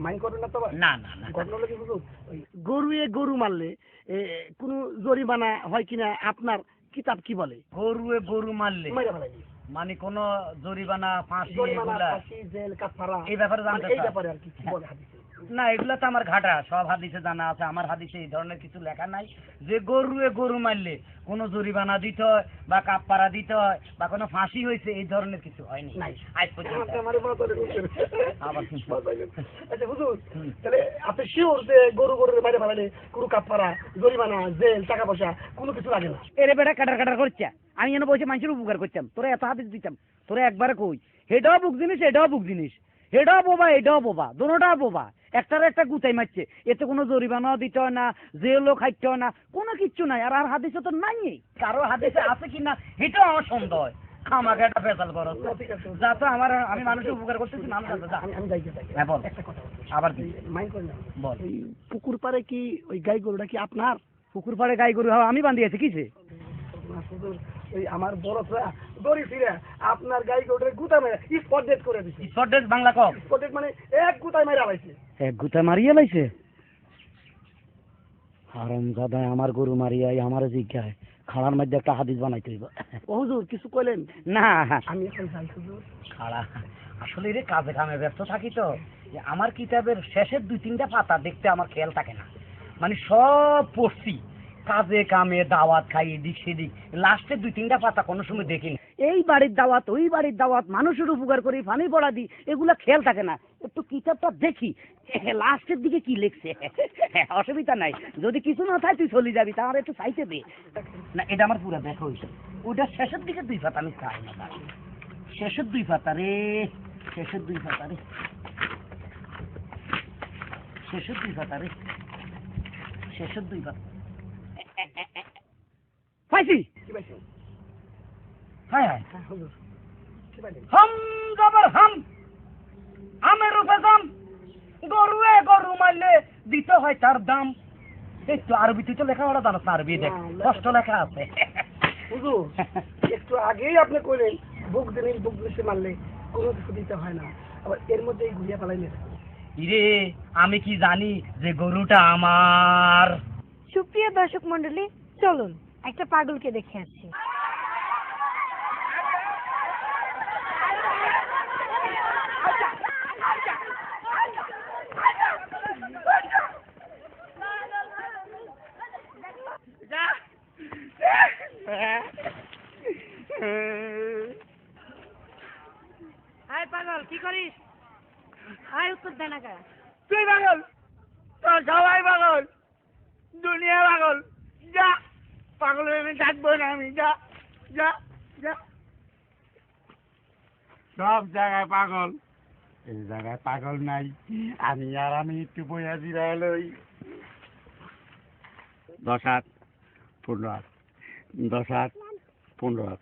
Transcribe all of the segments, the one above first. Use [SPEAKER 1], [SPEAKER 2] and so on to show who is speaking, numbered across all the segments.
[SPEAKER 1] Mind করবেন না তো
[SPEAKER 2] না না না
[SPEAKER 1] ঘটনা হলো কি হুজুর গরুয়ে গরু মারলে এ, কোনো জরিমানা হয় কিনা আপনার কিতাব কি বলে?
[SPEAKER 2] গরুয়ে গরু মারলে? মানে কোন জরিমানা ফাঁসি এই ব্যাপারে জানতে
[SPEAKER 1] মানে এই ব্যাপারে আর কি কি বলে হাদিসে?
[SPEAKER 2] না এগুলা তো আমার ঘাটা। সব হাদিসে জানা আছে। আমার হাদিসে এই ধরনের কিছু লেখা নাই যে গরুয়ে গরু মারলে কোনো জরিমানা দিতে হয় বা কাপড়া দিতে হয় বা কোনো ফাঁসি হয়েছে এই ধরনের কিছু হয়নি। আজ পর্যন্ত।
[SPEAKER 1] আমারে বাতালে হুজুর।
[SPEAKER 2] আবার
[SPEAKER 1] আচ্ছা হুজুর তাহলে আপনি শিওর যে গরু গরুর বাইরে ফেলালে কোনো কাপড়া জরিমানা জেল টাকা পয়সা কোনো কিছু লাগে না?
[SPEAKER 3] এরে বেটা কাটার কাটার করছে। আমি যেন বসে মানুষের উপকার করতাম। তোরা এত হাদিস দিতাম। তোরা একবার কই হেটাও বুক জিনিস এটাও বুক জিনিস। হেটাও বোবা এটাও বোবা। দোনোটাও বোবা। একটার একটা গুতাই মারছে। এতে কোনো জরিমানাও দিতে হয় না জেলও খাইতে হয় না কোনো কিচ্ছু নাই। আর আর হাদিসে তো নাই
[SPEAKER 2] কারও হাদিসে আছে কি না এটাও আমার সন্দেহ। হয় আমাকে একটা ফেসাল করো।
[SPEAKER 1] না, ঠিক আছে।
[SPEAKER 2] যা তো আমার আমি মানুষের উপকার করতেছি মানুষ হ্যাঁ। আবার বল।
[SPEAKER 1] পুকুর পাড়ে কি ওই গাই গরুটা কি আপনার?
[SPEAKER 3] পুকুর পাড়ে গাই গরু আমি বান্ধিয়েছি কিসে?
[SPEAKER 1] ওই আমার বড়রা দড়ি ফিরে আপনার গাই গরুটার গুতা মেরে স্পট ডেট করে দিছে।
[SPEAKER 2] স্পটেজ বাংলা কম।
[SPEAKER 1] স্পট ডেট মানে এক গুতায় মেরে আলাইছে
[SPEAKER 3] এক গুতা মারিয়ে লাইছে? হারাম দাদা আমার গরু মারিয়াই আমার জিজ্ঞায়। খাড়ার মধ্যে একটা হাদিস বানাই হইব।
[SPEAKER 1] ও হুজুর কিছু কইলেন?
[SPEAKER 3] না।
[SPEAKER 1] আমি এখন যাই হুজুর
[SPEAKER 2] খাড়া। আসলে রে কাজে কামে ব্যস্ত থাকি তো। যে আমার কিতাবের শেষের দুই তিনটা পাতা দেখতে আমার খেয়াল থাকে না। মানে সব পড়ছি। কাজে কামে দাওয়াত খাই এদিক সেদিক। লাস্টের দুই তিনটা পাতা কোনো সময় দেখি না
[SPEAKER 3] এই বাড়ির দাওয়াত ওই বাড়ির দাওয়াত মানুষের উপকার করি পানি পড়া দিই এগুলা খেয়াল থাকে না। একটু কিতাবটা দেখি লাস্টের দিকে কি লিখছে? অসুবিধা নাই। যদি কিছু না থাকে তুই চলে যাবি তাহলে একটু চাইতে দে।
[SPEAKER 2] না এটা আমার পুরো দেখা ওইটা শেষের দিকে দুই পাতা আমি খাই না। শেষের দুই পাতা রে শেষের দুই পাতা রে। শেষের দুই পাতা রে। শেষের দুই পাতা।
[SPEAKER 3] পাইছি?
[SPEAKER 2] হায় হায়।
[SPEAKER 1] হ্যাঁ হুজুর কি পাইলেন
[SPEAKER 2] হাম জবর হাম। আমের রূপে দাম গরুয়ে গরু মারলে দিতে হয় তার দাম। এই তো আরবি তুই তো লেখা ওরা জানাস না আরবি দেখ। কষ্ট লেখা আছে।
[SPEAKER 1] একটু আগেই আপনি কইলেন বুক জিনিস বুক মারলে কোনো কিছু দিতে হয় না। আবার এর মধ্যেই ঘুরিয়ে পালাইলেন।
[SPEAKER 2] ইরে আমি কি জানি যে গরুটা আমার।
[SPEAKER 4] সুপ্রিয় দর্শক মন্ডলী চলুন একটা পাগলকে দেখে আয় পাগল কি করিস? আয় উত্তর দে না কা
[SPEAKER 1] তুই পাগল তোর সবাই পাগল দুনিয়া পাগল যা পাগল আমি থাকব না আমি যা যা যা।
[SPEAKER 5] সব জায়গায় পাগল। এই জায়গায় পাগল নাই আমি আর আমি একটু বইয়া জিরায় লই। দশ হাত পনেরো হাত দশ হাত পনেরো হাত।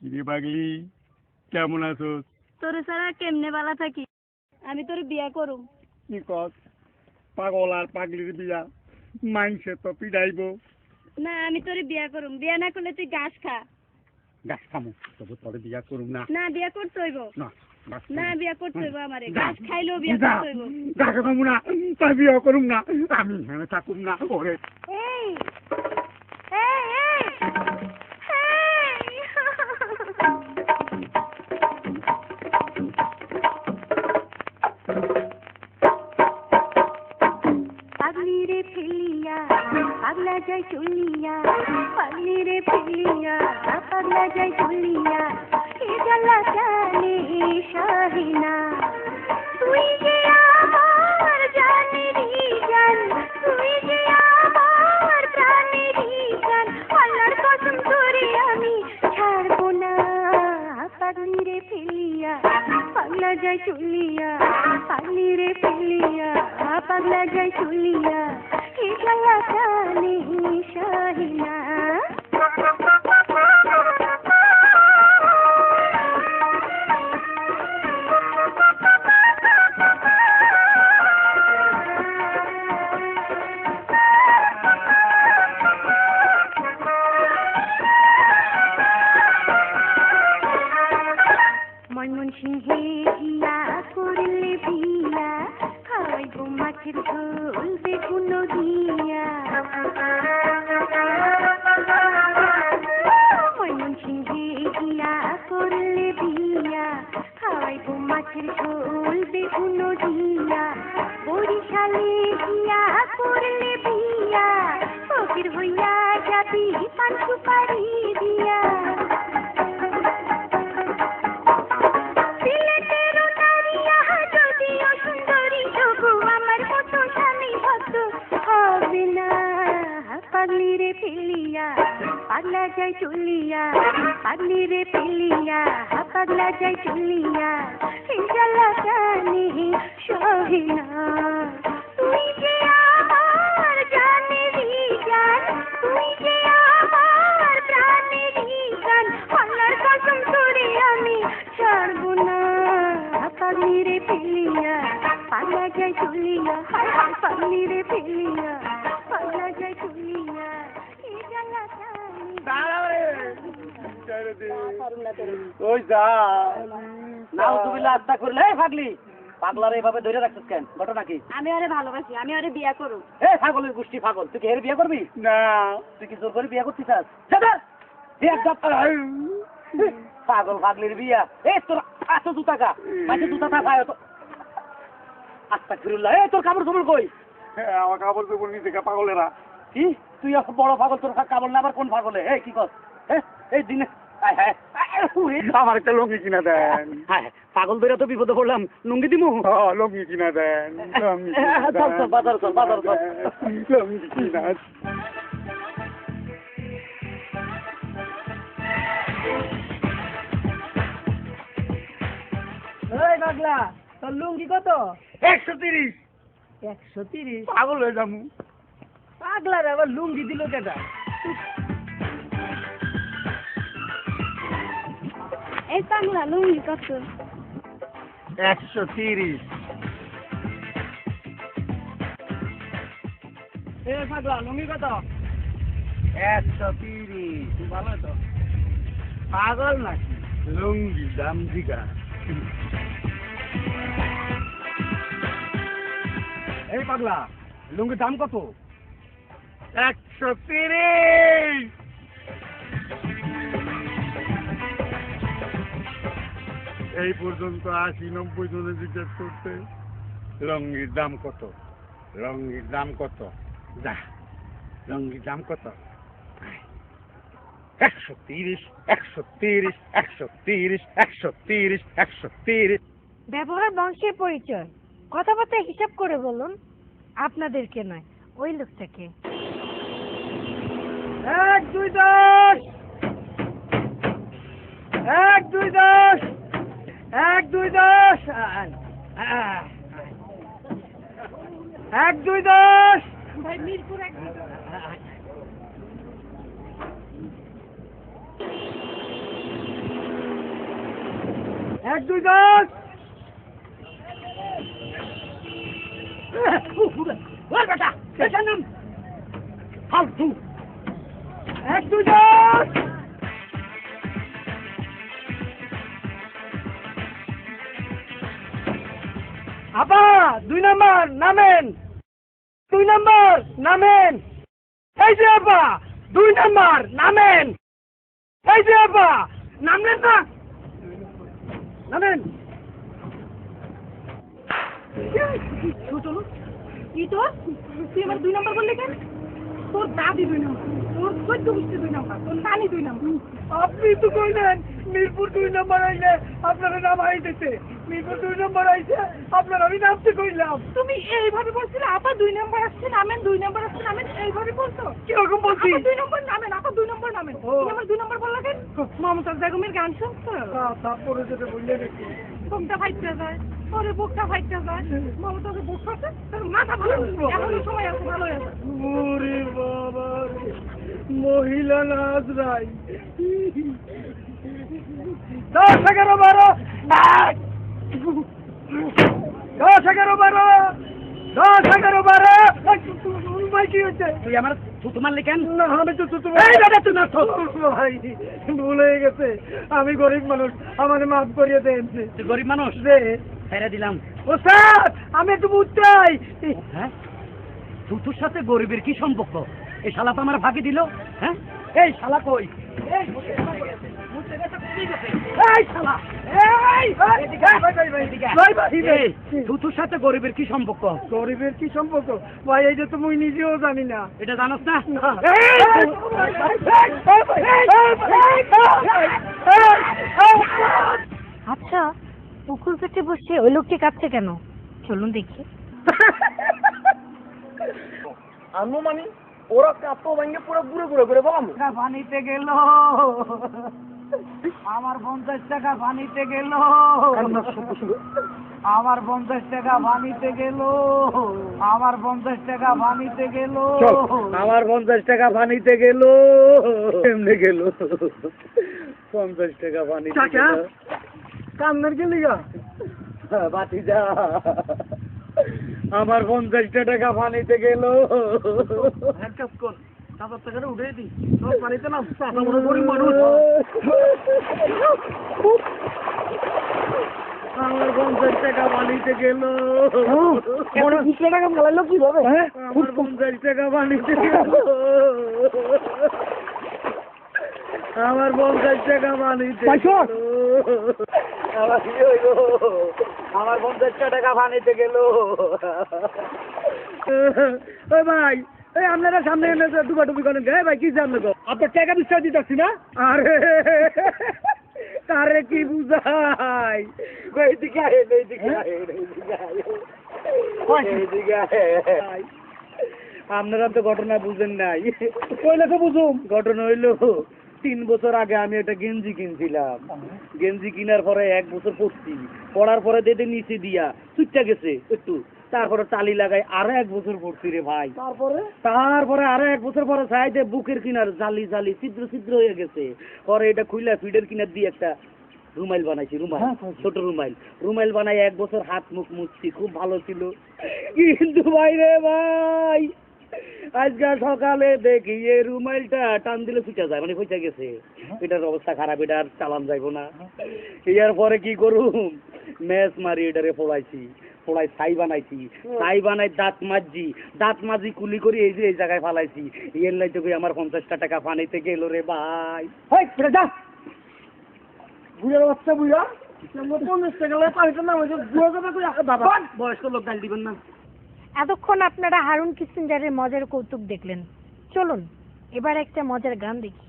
[SPEAKER 5] কিরে পাগলি কেমন আছো
[SPEAKER 4] তোরে ছাড়া কেমনে বালা থাকি? আমি তোর বিয়া করুম।
[SPEAKER 5] কি কস? পাগল আর পাগলির বিয়া। মাইনসে তো পিড়াইব।
[SPEAKER 4] না আমি তোরে বিয়া করুম। বিয়া না করলে তুই গাছ খা।
[SPEAKER 5] গাছ খামু। তবু তোরে বিয়া করুম না।
[SPEAKER 4] না বিয়া করতে হইব।
[SPEAKER 5] না
[SPEAKER 4] না বিয়া করতে হইব আমারে। গাছ খাইলেও বিয়া করতে হইব।
[SPEAKER 5] গাছ খামু না। তাই বিয়া করুম না। আমি হ্যাঁ থাকুম না। ওরে।
[SPEAKER 4] এই! যায় চলিয়া পাগলি রে ফেলিয়া পাগলা যায় চলিয়া এ জ্বালা জানে শাহিনা তুই যে আমার জানেরই জান তুই যে আমার প্রাণেরই জান আল্লাহর কসম করে আমি ছাড়বো না পাগলি রে ফেলিয়া পাগলা যায় চলিয়া পাগলি ফেলিয়া পাগলা যায় চলিয়া এ জ্বালা জানে শাহিনা ময়মনসিংহে বেগুন দিয়া বরিশালে গিয়া করলে বিয়া। ফকির হইয়া যাবি পান সুপারি পাগলি রে পিলিয়া পাগলা যায় চুলিয়া পাগলি রে পিলিয়া পাগলা যায় চুলিয়া জ্বালা জানি সহিনা তুই যে আমার জানেরই জান তুই যে আমার প্রাণেরই জান আল্লাহর কসম করে আমি ছাড়বো না পাগলি রে ফেলিয়া পাগলা যায় চলিয়া হায় হায় পাগলি রে ফেলিয়া পাগলা যায় চলিয়া
[SPEAKER 5] ওই যা।
[SPEAKER 2] নাউজুবিল্লাহ আত্মা করলে এই পাগলি। পাগলার এইভাবে ধরে রাখছিস কেন? ঘটনা কি?
[SPEAKER 4] আমি আরে ভালোবাসি আমি আরে বিয়া করব
[SPEAKER 2] এই পাগলের গোষ্ঠী পাগল তুই কি এর বিয়ে করবি?
[SPEAKER 5] না।
[SPEAKER 2] তুই কি জোর করে বিয়ে করতে চাস। পাগল। পাগলির বিয়া। এই তোর এত জুতা গা মাঝে জুতা থা খায় তো। আস্তা ফিরুল্লাহ এই তোর কাপড় চোপড় কই?
[SPEAKER 5] আমার কাপড় চোপড় নিচে কা পাগলেরা।
[SPEAKER 2] কি? তুই এত বড় পাগল তোর কাপড় না আবার কোন পাগলে? এই কি কর এই দিনে।
[SPEAKER 5] আমার একটা লঙ্গি কিনা দেন।
[SPEAKER 2] হায়, পাগল বেরা তো বিপদে পড়লাম। লুঙ্গি দিমু?
[SPEAKER 5] লঙ্গি কিনা দেন
[SPEAKER 2] চল, বাজার বাজার
[SPEAKER 5] লঙ্গি কিনা
[SPEAKER 6] এই পাগলা তোর লুঙ্গি কত?
[SPEAKER 5] একশো তিরিশ।
[SPEAKER 6] একশো তিরিশ?
[SPEAKER 5] পাগল হয়ে যাব।
[SPEAKER 6] পাগলার আবার লুঙ্গি দিল কেটা
[SPEAKER 4] এই পাগলা লুঙ্গি কত?
[SPEAKER 5] একশো তিরিশ।
[SPEAKER 6] লুঙ্গি কত?
[SPEAKER 5] একশো তিরিশ। ভালো তো। পাগল নাকি? লুঙ্গি দাম দিঘা
[SPEAKER 6] এই পাগলা লুঙ্গির দাম কত?
[SPEAKER 5] একশো তিরিশ। এই পর্যন্ত আশি নব্বই জনে জিজ্ঞেস করতে। রঙ্গির দাম কত? রঙ্গির দাম কত? যা রঙ্গির দাম কত? একশো তিরিশ একশো তিরিশ একশো তিরিশ একশো তিরিশ একশো তিরিশ।
[SPEAKER 7] ব্যবহার বংশের পরিচয়। কথাবার্তা হিসাব করে বলুন আপনাদেরকে নয় ওই লোকটাকে।
[SPEAKER 6] এক দুই দশ! এক দুই দশ! এক দুই দশ। এক দুই দশ।
[SPEAKER 7] এক
[SPEAKER 6] দুই দশ। বেটা নাম ফালতু। এক দুই দশ। দুই নাম্বার, নামেন। দুই নাম্বার, নামেন। এই যে আপা, দুই নাম্বার, নামেন। এই যে আপা, নামলেন না? নামেন।
[SPEAKER 7] চলো কি তোর? তুই আমার দুই নম্বর বললি কেন? তোর দাদি দুই নম্বর। তোর চোদ্দ গোষ্ঠী দুই নম্বর? তোর নানি দুই নম্বর।
[SPEAKER 6] আপনি তো কইলেন মিরপুর দুই নম্বর আইলে আপনারা নাম আইতেছে। মিরপুর দুই নম্বর আইছে আপনার আমি নামতে কইলাম।
[SPEAKER 7] তুমি এইভাবে বলছিলে আপা দুই নম্বর আসছে নামেন দুই নম্বর আসছে নামেন এইভাবে বলতো
[SPEAKER 6] কীরকম বলছি?
[SPEAKER 7] আপা দুই নম্বর নামেন আপা দুই নম্বর নামেন। তুমি আমার দুই নম্বর বললা কেন? মমতাজ বেগমের গান শুনছো?
[SPEAKER 6] তা- তারপরে যেটা বললে নাকি
[SPEAKER 7] বুকটা ফাইটতে যায়। ওরে বুকটা যায় মমতাজের বুক ফাটে তোর মাথা ভালো এখনও সময় আছে ভালো আছে
[SPEAKER 6] ওরে বাবা মহিলা নাচ রাই দশ এগারো বারো! দশ এগারো বারো দশ এগারো বারো।
[SPEAKER 2] কি হচ্ছে। তুই আমার
[SPEAKER 6] না আমি তো তো
[SPEAKER 2] এই বেটা তুই না তো
[SPEAKER 6] ভাই ভুল হয়ে গেছে। আমি গরিব মানুষ। আমাকে মাফ করিয়ে দেন।
[SPEAKER 2] তুই গরিব মানুষ?
[SPEAKER 6] যে
[SPEAKER 2] ছেড়ে দিলাম
[SPEAKER 6] ও স্যার আমি একটু বুঝতে চাই
[SPEAKER 2] হ্যাঁ থুতুর সাথে গরিবের কি সম্পর্ক এই শালা তো আমার ফাঁকি দিল হ্যাঁ এই শালা কই এই, থুতুর সাথে গরিবের কি সম্পর্ক
[SPEAKER 6] গরিবের কি সম্পর্ক ভাই এই যে তো মুই নিজেও জানি না
[SPEAKER 2] এটা জানোস না।
[SPEAKER 4] আচ্ছা পুকুর পেটে বসে ওই লোকটি কাঁদছে কেন? চলুন দেখি।
[SPEAKER 6] আনু মানে ওরা কাতো ভাঙে পুরো বুড়ো করে বলাম
[SPEAKER 2] টাকা পানিতে গেল। আমার পঞ্চাশ টাকা পানিতে গেল। আমার পঞ্চাশ টাকা পানিতে গেল। আমার পঞ্চাশ টাকা পানিতে গেল। আমার পঞ্চাশ টাকা পানিতে গেল। এমনি গেল। পঞ্চাশ টাকা পানিতে? গেল।
[SPEAKER 6] কান্নার কে লিগা?
[SPEAKER 2] বাতি যা আমার পঞ্চাশটা টাকা পানিতে গেল।
[SPEAKER 6] এক কাজ কর টাকাটা উঠে দি সব পানিতে না গরিব মানুষ।
[SPEAKER 2] আমার পঞ্চাশ টাকা পানিতে গেল।
[SPEAKER 6] মনে টাকা ফেলাইলো কীভাবে?
[SPEAKER 2] আমার পঞ্চাশ টাকা পানিতে গেল। আমার পঞ্চাশ টাকা পানিতে। আমার কি হইল? আমার পঞ্চাশটা টাকা পানিতে গেল। ওই ভাই এই আপনারা সামনে এনে ডুবা ডুবি করেন গে ভাই কি জানলো গো
[SPEAKER 6] আপনার টাকা বিশ্বাস দিতেছি না?
[SPEAKER 2] আরে কারে কি বুঝাই? এইদিকে আহেন এইদিকে আহেন এইদিকে আহেন এইদিকে আহেন আপনারা তো ঘটনা বুঝেন নাই।
[SPEAKER 6] কইলে তো বুঝুম।
[SPEAKER 2] ঘটনা হইল। তিন বছর আগে আমি একটা গেঞ্জি কিনছিলাম। গেঞ্জি কিনার পরে এক বছর পরছি। পড়ার পরে দেদে নিচে দিয়া চুচ্চা গেছে একটু। তারপরে টালি লাগাই আরও এক বছর পড়ছি রে ভাই।
[SPEAKER 6] তারপরে?
[SPEAKER 2] তারপরে আরও এক বছর পরে সাইডে বুকের কিনার জালি জালি ছিদ্র ছিদ্র হয়ে গেছে। পরে এটা খুইলা ফিডের কিনার দিয়ে একটা রুমাইল বানাইছি রুমাইল
[SPEAKER 6] হ্যাঁ,
[SPEAKER 2] ছোট রুমাইল। রুমাইল বানাই এক বছর হাত মুখ মুছছি খুব ভালো ছিল। কিন্তু ভাই রে ভাই আজকে সকালে দেখি রুমাইলটা টান দিলে ফুচা যায় মানে গেছে। এটার অবস্থা খারাপ চালান যাইবো না। ইয়ার পরে কি করুম? ম্যাচ মারি এটারে ছাই বানাইছি ছাই বানাই দাঁত মাজছি দাঁত মাজি কুলি করি এই যে এই জায়গায় ফালাইছি। এর লাই তো আমার পঞ্চাশটা টাকা পানিতে গেল রে ভাই।
[SPEAKER 6] হেই ফিরে যা। বুড়ার বাচ্চা বুড়া। পঞ্চাশ টাকা লাগে নাম হয়েছে বাবা।
[SPEAKER 2] বয়স্ক লোক গাল দিবেন না।
[SPEAKER 4] এতক্ষণ আপনারা হারুন কিসিঞ্জারের মজার কৌতুক দেখলেন। চলুন এবার একটা মজার গান দেখি।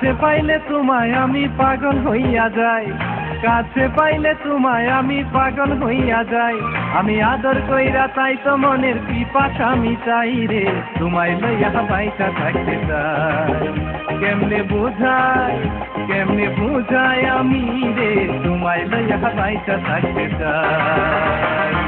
[SPEAKER 8] কাছে পাইলে তোমায় আমি পাগল হইয়া যাই। কাছে পাইলে তোমায় আমি পাগল হইয়া যাই। আমি আদর কইরা তাই তো মনের পিপাসা আমি চাই রে। তোমায় লইয়া বাইটা থাকতে চাই। কেমনে বোঝাই কেমনে বোঝাই আমি রে? তোমায় লইয়া বাইটা থাকতে চাই।